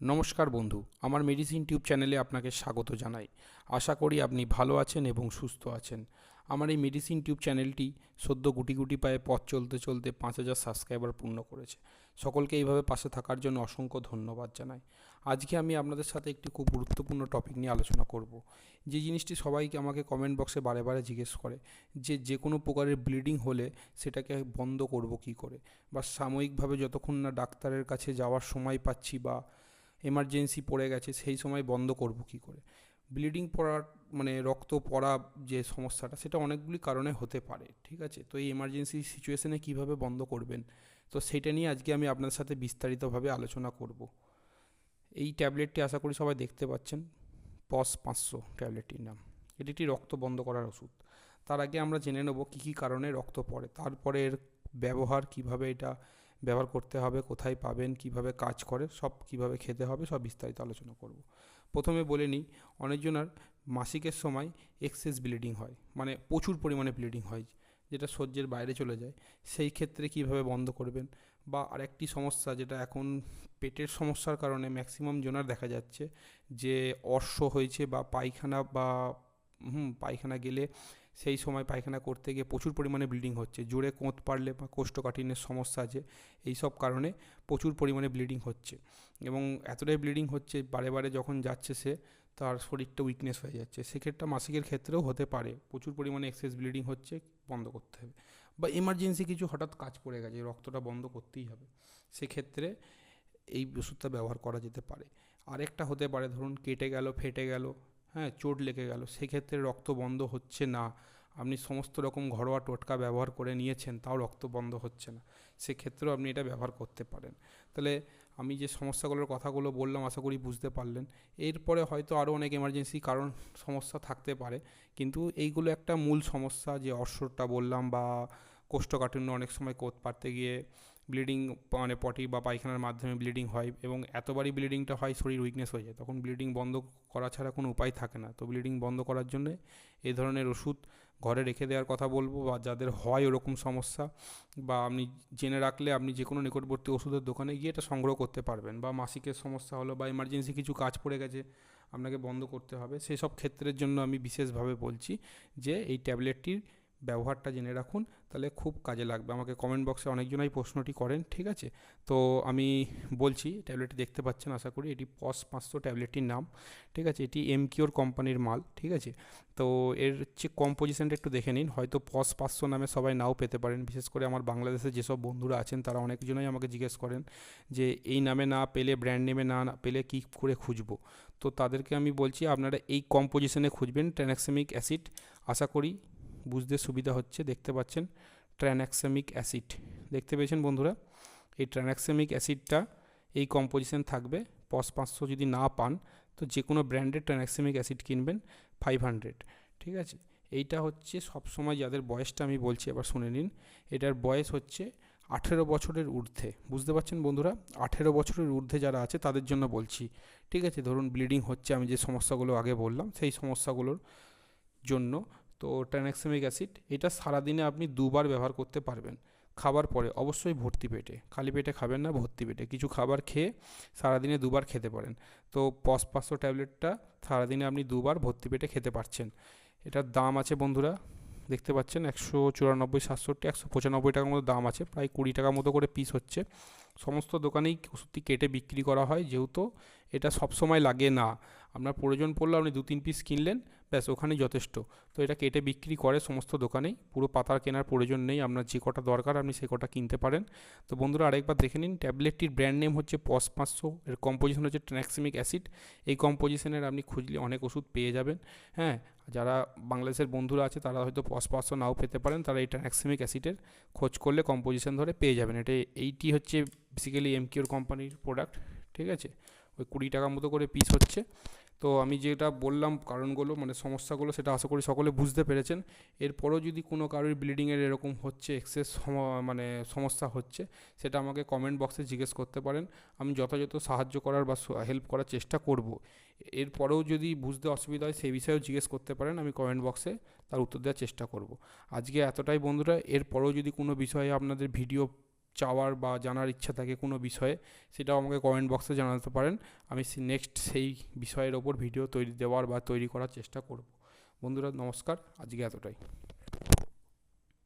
নমস্কার বন্ধু, আমার মেডিসিন টিউব চ্যানেলে আপনাকে স্বাগত জানাই। আশা করি আপনি ভালো আছেন এবং সুস্থ আছেন। আমার এই মেডিসিন টিউব চ্যানেলটি সদ্য গুটি গুটি পায়ে পথ চলতে চলতে পাঁচ হাজার সাবস্ক্রাইবার পূর্ণ করেছে। সকলকে এইভাবে পাশে থাকার জন্য অসংখ্য ধন্যবাদ জানাই। আজকে আমি আপনাদের সাথে একটি খুব গুরুত্বপূর্ণ টপিক নিয়ে আলোচনা করব। যে জিনিসটি সবাইকে আমাকে কমেন্ট বক্সে বারে বারে জিজ্ঞেস করে, যে যে কোনো প্রকারের ব্লিডিং হলে সেটাকে বন্ধ করব কী করে? বা সাময়িকভাবে যতক্ষণ না ডাক্তারের কাছে যাওয়ার সময় পাচ্ছি বা এমার্জেন্সি পড়ে গেছে, সেই সময় বন্ধ করব কী করে? ব্লিডিং পড়ার মানে রক্ত পড়া যে সমস্যাটা, সেটা অনেকগুলি কারণে হতে পারে, ঠিক আছে? তো এই এমার্জেন্সি সিচুয়েশনে কীভাবে বন্ধ করবেন? তো সেটা নিয়ে আজকে আমি আপনার সাথে বিস্তারিতভাবে আলোচনা করব। এই ট্যাবলেটটি আশা করি সবাই দেখতে পাচ্ছেন, পস পাঁচশো ট্যাবলেটটির নাম। এটি একটি রক্ত বন্ধ করার ওষুধ। তার আগে আমরা জেনে নেব কী কী কারণে রক্ত পড়ে, তারপরে এর ব্যবহার কীভাবে এটা ব্যবহার করতে হবে, কোথায় পাবেন, কীভাবে কাজ করে, সব কীভাবে খেতে হবে, সব বিস্তারিত আলোচনা করব। প্রথমে বলে নিই অনেকজনের মাসিকের সময় এক্সেস ব্লিডিং হয় মানে প্রচুর পরিমাণে ব্লিডিং হয়, যেটা সহ্যের বাইরে চলে যায়। সেই ক্ষেত্রে কীভাবে বন্ধ করবেন? বা আরেকটি সমস্যা যেটা এখন পেটের সমস্যার কারণে ম্যাক্সিমাম জনার দেখা যাচ্ছে, যে অর্শ হয়েছে বা পায়খানা বা, হুম, পায়খানা গেলে সেই সময় পায়খানা করতে গিয়ে প্রচুর পরিমাণে ব্লিডিং হচ্ছে। জোরে কোঁত পারলে বা কোষ্ঠকাঠিন্যের সমস্যা আছে এই সব কারণে প্রচুর পরিমাণে ব্লিডিং হচ্ছে। এবং এতটাই ব্লিডিং হচ্ছে, বারে বারে যখন যাচ্ছে সে, তার শরীরটা উইকনেস হয়ে যাচ্ছে। সেক্ষেত্রে মাসিকের ক্ষেত্রেও হতে পারে। প্রচুর পরিমাণে এক্সেস ব্লিডিং হচ্ছে, বন্ধ করতে হবে। বা এমার্জেন্সি কিছু হঠাৎ কাজ পড়ে গেছে, রক্তটা বন্ধ করতেই হবে। সেক্ষেত্রে এই ওষুধটা ব্যবহার করা যেতে পারে। আরেকটা হতে পারে, ধরুন কেটে গেল, ফেটে গেল হ্যাঁ চোট লেগে গেল। সেক্ষেত্রে রক্ত বন্ধ হচ্ছে না। আপনি সমস্ত রকম ঘরোয়া টোটকা ব্যবহার করে নিয়েছেন, তাও রক্ত বন্ধ হচ্ছে না। সেক্ষেত্রেও আপনি এটা ব্যবহার করতে পারেন। তাহলে আমি যে সমস্যাগুলোর কথাগুলো বললাম, আশা করি বুঝতে পারলেন। এরপরে হয়তো আরও অনেক এমার্জেন্সি কারণ সমস্যা থাকতে পারে। কিন্তু এইগুলো একটা মূল সমস্যা যে অর্শরটা বললাম বা কোষ্ঠকাঠিন্য অনেক সময় কোত পারতে গিয়ে ব্লিডিং মানে পটি বা পায়খানার মাধ্যমে ব্লিডিং হয় এবং এতবারই ব্লিডিংটা হয় শরীর উইকনেস হয়ে যায়, তখন ব্লিডিং বন্ধ করা ছাড়া কোনো উপায় থাকে না। তো ব্লিডিং বন্ধ করার জন্যে এই ধরনের ওষুধ ঘরে রেখে দেওয়ার কথা বলব বা যাদের হয় ওরকম সমস্যা বা আপনি জেনে রাখলে আপনি যে কোনো নিকটবর্তী ওষুধের দোকানে গিয়ে এটা সংগ্রহ করতে পারবেন বা মাসিকের সমস্যা হলো বা এমার্জেন্সি কিছু কাজ পড়ে গেছে আপনাকে বন্ধ করতে হবে, সেসব ক্ষেত্রের জন্য আমি বিশেষভাবে বলছি যে এই ট্যাবলেটটির ব্যবহারটা জেনে রাখুন, তাহলে খুব কাজে লাগবে। আমাকে কমেন্ট বক্সে অনেকজনাই প্রশ্নটি করেন, ঠিক আছে? তো আমি বলছি ট্যাবলেটটি দেখতে পাচ্ছেন, আশা করি এটি পস পাঁচশো ট্যাবলেটটির নাম, ঠিক আছে? এটি এম কিওর কোম্পানির মাল, ঠিক আছে? তো এর হচ্ছে কম্পোজিশনটা একটু দেখে নিন, হয়তো পস পাঁচশো নামে সবাই নাও পেতে পারেন, বিশেষ করে আমার বাংলাদেশে যেসব বন্ধুরা আছেন, তারা অনেকজনই আমাকে জিজ্ঞেস করেন যে, এই নামে না পেলে ব্র্যান্ড নেমে না পেলে কী করে খুঁজবো? তো তাদেরকে আমি বলছি, আপনারা এই কম্পোজিশনে খুঁজবেন ট্যানাক্সেমিক অ্যাসিড আশা করি বুঝতে সুবিধা হচ্ছে। দেখতে পাচ্ছেন ট্রানাক্সামিক অ্যাসিড। দেখতে পেয়েছেন বন্ধুরা? এই ট্রানাক্সামিক অ্যাসিডটা এই কম্পোজিশন থাকবে। পস পাঁচশো যদি না পান, তো যে কোনো ব্র্যান্ডের ট্রানাক্সামিক অ্যাসিড কিনবেন ফাইভ হান্ড্রেড। ঠিক আছে? এইটা হচ্ছে সবসময় যাদের বয়সটা আমি বলছি, এবার শুনে নিন। এটার বয়স হচ্ছে আঠেরো বছরের ঊর্ধ্বে। বুঝতে পারছেন বন্ধুরা? আঠেরো বছরের ঊর্ধ্বে যারা আছে, তাদের জন্য বলছি। ঠিক আছে? ধরুন ব্লিডিং হচ্ছে, আমি যে সমস্যাগুলো আগে বললাম, সেই সমস্যাগুলোর জন্য তো ট্রানাক্সামিক অ্যাসিড, এটা সারাদিনে আপনি দুবার ব্যবহার করতে পারবেন। খাবার পরে অবশ্যই ভর্তি পেটে, খালি পেটে খাবেন না, ভর্তি পেটে। কিছু খাবার খেয়ে সারাদিনে দুবার খেতে পারেন। তো পস ট্যাবলেটটা সারাদিনে আপনি দুবার ভর্তি পেটে খেতে পারছেন। এটার দাম আছে বন্ধুরা, দেখতে পাচ্ছেন একশো চুরানব্বই, সাতষট্টি, একশো পঁচানব্বই টাকার মতো দাম আছে, প্রায় কুড়ি টাকার মতো করে পিস হচ্ছে। সমস্ত দোকানেই ওষুধটি কেটে বিক্রি করা হয়, যেহেতু এটা সবসময় লাগে না। আপনার প্রয়োজন পড়লে আপনি দু, তিন পিস কিনলেন, ব্যাস ওখানেই যথেষ্ট। তো এটা কেটে বিক্রি করে সমস্ত দোকানেই, পুরো পাতার কেনার প্রয়োজন নেই, আপনার যে কটা দরকার আপনি সে কটা কিনতে পারেন। তো বন্ধুরা আরেকবার দেখে নিন, ট্যাবলেটটির ব্র্যান্ড নেম হচ্ছে পস পাঁচশো, এর কম্পোজিশন হচ্ছে ট্রাক্সিমিক অ্যাসিড। এই কম্পোজিশনের আপনি খুঁজলে অনেক ওষুধ পেয়ে যাবেন হ্যাঁ? যারা বাংলাদেশের বন্ধুরা আছে, তারা হয়তো পস পাঁচশো নাও পেতে পারেন, তারা এই ট্রাক্সিমিক অ্যাসিডের খোঁজ করলে কম্পোজিশন ধরে পেয়ে যাবেন। এটা এইটি হচ্ছে বেসিক্যালি এমকিউর কোম্পানির প্রোডাক্ট ঠিক আছে? ওই কুড়ি টাকা মতো করে পিস হচ্ছে। তো আমি যেটা বললাম কারণগুলো মানে সমস্যাগুলো, সেটা আশা করি সকলে বুঝতে পেরেছেন। এরপরও যদি কোনো কারোর ব্লিডিংয়ের এরকম হচ্ছে এক্সেস মানে সমস্যা হচ্ছে, সেটা আমাকে কমেন্ট বক্সে জিজ্ঞেস করতে পারেন। আমি যথাযথ সাহায্য করার বা হেল্প করার চেষ্টা করব। এরপরেও যদি বুঝতে অসুবিধা হয়, সেই বিষয়েও জিজ্ঞেস করতে পারেন। আমি কমেন্ট বক্সে তার উত্তর দেওয়ার চেষ্টা করব। আজকে এতটাই বন্ধুরা, এরপরেও যদি কোনো বিষয়ে আপনাদের ভিডিও চাওয়ার বা জানার ইচ্ছা থাকে কোনো বিষয়ে, সেটাও আমাকে কমেন্ট বক্সে জানাতে পারেন। আমি নেক্সট সেই বিষয়ের ওপর ভিডিও তৈরি দেওয়ার বা তৈরি করার চেষ্টা করব। বন্ধুরা, নমস্কার। আজকে এতটাই।